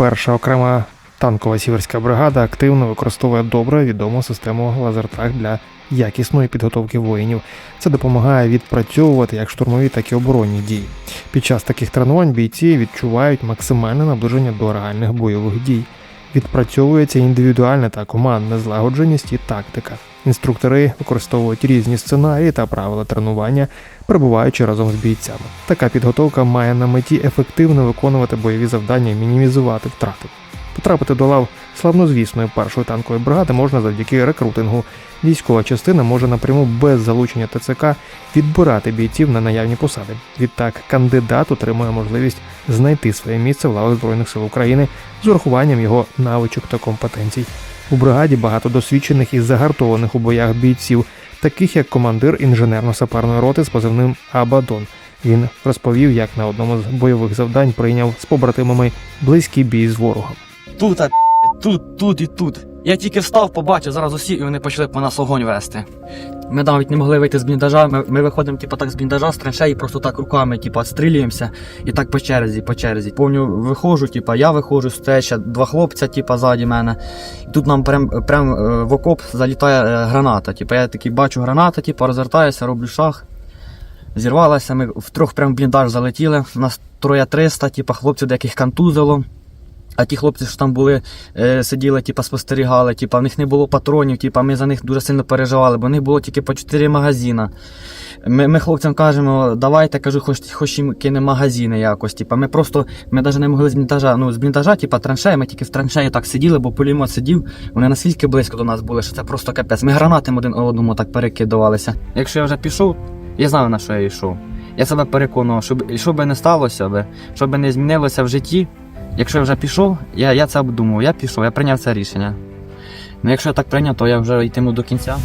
Перша окрема танкова сіверська бригада активно використовує добре відому систему лазертаг для якісної підготовки воїнів. Це допомагає відпрацьовувати як штурмові, так і оборонні дії. Під час таких тренувань бійці відчувають максимальне наближення до реальних бойових дій. Відпрацьовується індивідуальна та командна злагодженість і тактика. Інструктори використовують різні сценарії та правила тренування, перебуваючи разом з бійцями. Така підготовка має на меті ефективно виконувати бойові завдання і мінімізувати втрати. Потрапити до лав славнозвісної першої танкової бригади можна завдяки рекрутингу. Військова частина може напряму без залучення ТЦК відбирати бійців на наявні посади. Відтак, кандидат отримує можливість знайти своє місце в лавах Збройних сил України з урахуванням його навичок та компетенцій. У бригаді багато досвідчених і загартованих у боях бійців, таких як командир інженерно-саперної роти з позивним Абадон. Він розповів, як на одному з бойових завдань прийняв з побратимами близький бій з ворогом. Тут, а, тут, тут і тут. Я тільки встав, побачив зараз усі, і вони почали по нас огонь вести. Ми навіть не могли вийти з бліндажа. Ми, ми виходимо, типу, так з бліндажа, з траншеї, просто так руками, типу, відстрілюємося і так по черзі, по черзі. Повню виходжу, типу, я виходжу, стоять ще два хлопця, типу, ззаді мене. І тут нам прям, прям е, в окоп залітає е, граната. Типу, я такий бачу гранату, типу, розвертаюся, роблю шаг. Зірвалася, ми втрьох прям в бліндаж залетіли. У Нас троє 300, типу, хлопців деяких контузило. А ті хлопці, що там були, е, сиділи, типа, спостерігали, типа, в них не було патронів, типа, ми за них дуже сильно переживали, бо в них було тільки по 4 магазина. Ми, ми хлопцям кажемо, давайте, кажу, хоч, хоч їм кинемо магазини якось. Типа, ми просто, ми навіть не могли з бліндажа, ну, з бліндажа, типа, траншеї, ми тільки в траншеї так сиділи, бо пулемет сидів, вони настільки близько до нас були, що це просто капець. Ми гранатами один одному так перекидувалися. Якщо я вже пішов, я знав, на що я йшов. Я себе переконував, щоб, що би не сталося, би, що би не змінилося в житті, Якщо я вже пішов, я, я це обдумав, я пішов, я прийняв це рішення. Ну якщо я так прийняв, то я вже йтиму до кінця.